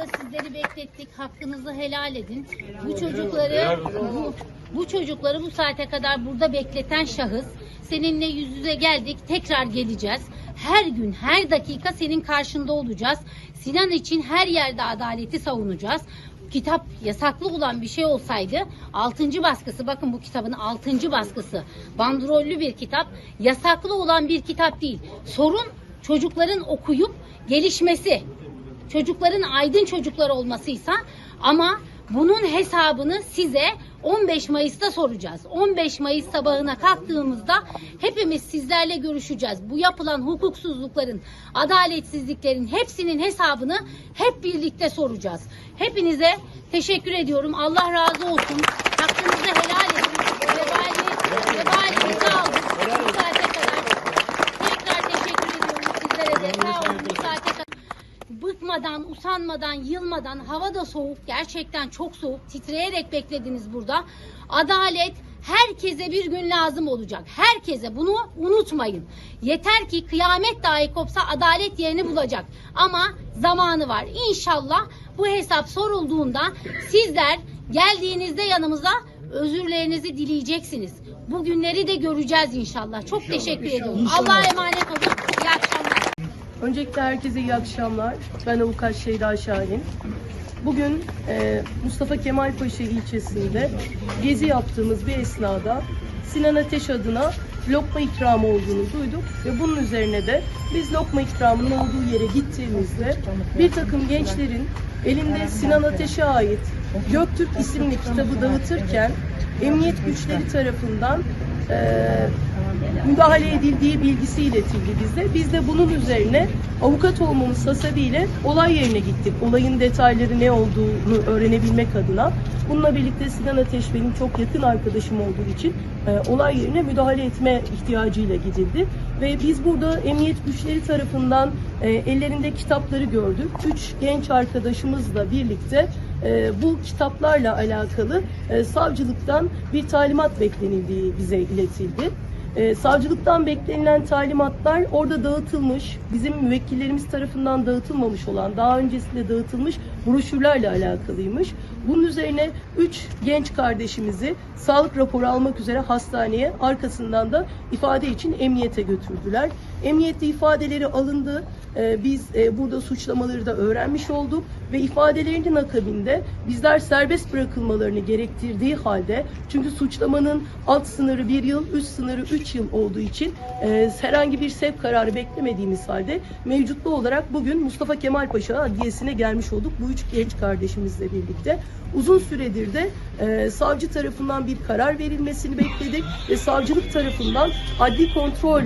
sizleri beklettik. Hakkınızı helal edin. Bu çocukları bu, bu çocukları bu saate kadar burada bekleten şahıs seninle yüz yüze geldik. Tekrar geleceğiz. Her gün, her dakika senin karşında olacağız. Sinan için her yerde adaleti savunacağız. Kitap yasaklı olan bir şey olsaydı 6. baskısı bakın bu kitabın 6. baskısı bandrollü bir kitap yasaklı olan bir kitap değil. Sorun çocukların okuyup gelişmesi çocukların aydın çocuklar olmasıysa ama bunun hesabını size 15 Mayıs'ta soracağız. 15 Mayıs sabahına kalktığımızda hepimiz sizlerle görüşeceğiz. Bu yapılan hukuksuzlukların, adaletsizliklerin hepsinin hesabını hep birlikte soracağız. Hepinize teşekkür ediyorum. Allah razı olsun. Hakkınızı helal edin. Vebali, vebalinizi aldık. Bu saate kadar. Tekrar teşekkür ediyorum sizlere de. Sağ olun bu saate kadar bıkmadan, usanmadan, yılmadan, hava da soğuk, gerçekten çok soğuk, titreyerek beklediniz burada. Adalet herkese bir gün lazım olacak. Herkese bunu unutmayın. Yeter ki kıyamet dahi kopsa adalet yerini bulacak. Ama zamanı var. İnşallah bu hesap sorulduğunda sizler geldiğinizde yanımıza özürlerinizi dileyeceksiniz. Bu günleri de göreceğiz inşallah. Çok teşekkür ediyorum. Allah'a emanet olun. İyi akşamlar. Öncelikle herkese iyi akşamlar. Ben avukat Şeyda Şahin. Bugün e, Mustafa Kemal Paşa ilçesinde gezi yaptığımız bir esnada Sinan Ateş adına lokma ikramı olduğunu duyduk ve bunun üzerine de biz lokma ikramının olduğu yere gittiğimizde bir takım gençlerin elinde Sinan Ateş'e ait Göktürk isimli kitabı dağıtırken emniyet güçleri tarafından e, müdahale edildiği bilgisi iletildi bize. Biz de bunun üzerine avukat olmamız hasebiyle olay yerine gittik. Olayın detayları ne olduğunu öğrenebilmek adına. Bununla birlikte Sinan Ateş benim çok yakın arkadaşım olduğu için e, olay yerine müdahale etme ihtiyacıyla gidildi. Ve biz burada emniyet güçleri tarafından e, ellerinde kitapları gördük. Üç genç arkadaşımızla birlikte e, bu kitaplarla alakalı e, savcılıktan bir talimat beklenildiği bize iletildi. E, savcılıktan beklenilen talimatlar orada dağıtılmış, bizim müvekkillerimiz tarafından dağıtılmamış olan, daha öncesinde dağıtılmış broşürlerle alakalıymış. Bunun üzerine 3 genç kardeşimizi sağlık raporu almak üzere hastaneye, arkasından da ifade için emniyete götürdüler. Emniyette ifadeleri alındı. E, biz e, burada suçlamaları da öğrenmiş olduk ve ifadelerinin akabinde bizler serbest bırakılmalarını gerektirdiği halde çünkü suçlamanın alt sınırı bir yıl, üst sınırı 3 yıl olduğu için e, herhangi bir sevk kararı beklemediğimiz halde mevcutlu olarak bugün Mustafa Kemal Paşa Adliyesi'ne gelmiş olduk bu üç genç kardeşimizle birlikte. Uzun süredir de e, savcı tarafından bir karar verilmesini bekledik ve savcılık tarafından adli kontrol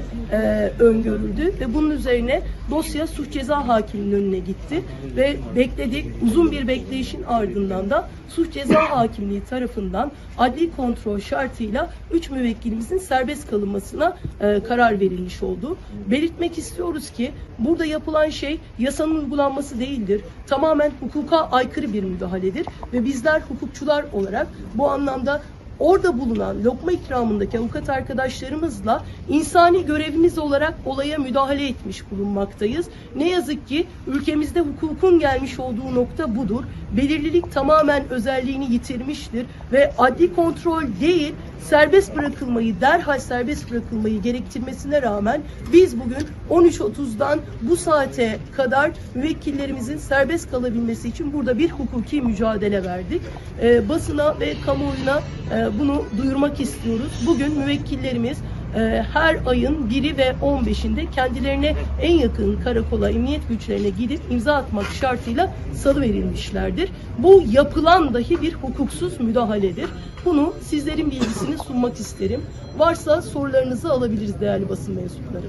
öngörüldü ve bunun üzerine dosya suç ceza hakiminin önüne gitti ve bekledik. Uzun bir bekleyişin ardından da suç ceza hakimliği tarafından adli kontrol şartıyla 3 müvekkilimizin serbest kalınmasına e, karar verilmiş oldu. Belirtmek istiyoruz ki burada yapılan şey yasanın uygulanması değildir. Tamamen hukuka aykırı bir müdahaledir ve bizler hukukçular olarak bu anlamda orada bulunan lokma ikramındaki avukat arkadaşlarımızla insani görevimiz olarak olaya müdahale etmiş bulunmaktayız. Ne yazık ki ülkemizde hukukun gelmiş olduğu nokta budur. Belirlilik tamamen özelliğini yitirmiştir ve adli kontrol değil serbest bırakılmayı derhal serbest bırakılmayı gerektirmesine rağmen biz bugün 13.30'dan bu saate kadar müvekkillerimizin serbest kalabilmesi için burada bir hukuki mücadele verdik. Ee, basına ve kamuoyuna e, bunu duyurmak istiyoruz. Bugün müvekkillerimiz e, her ayın 1'i ve 15'inde kendilerine en yakın karakola, emniyet güçlerine gidip imza atmak şartıyla salı verilmişlerdir. Bu yapılan dahi bir hukuksuz müdahaledir. Bunu sizlerin bilgisini sunmak isterim. Varsa sorularınızı alabiliriz değerli basın mensupları.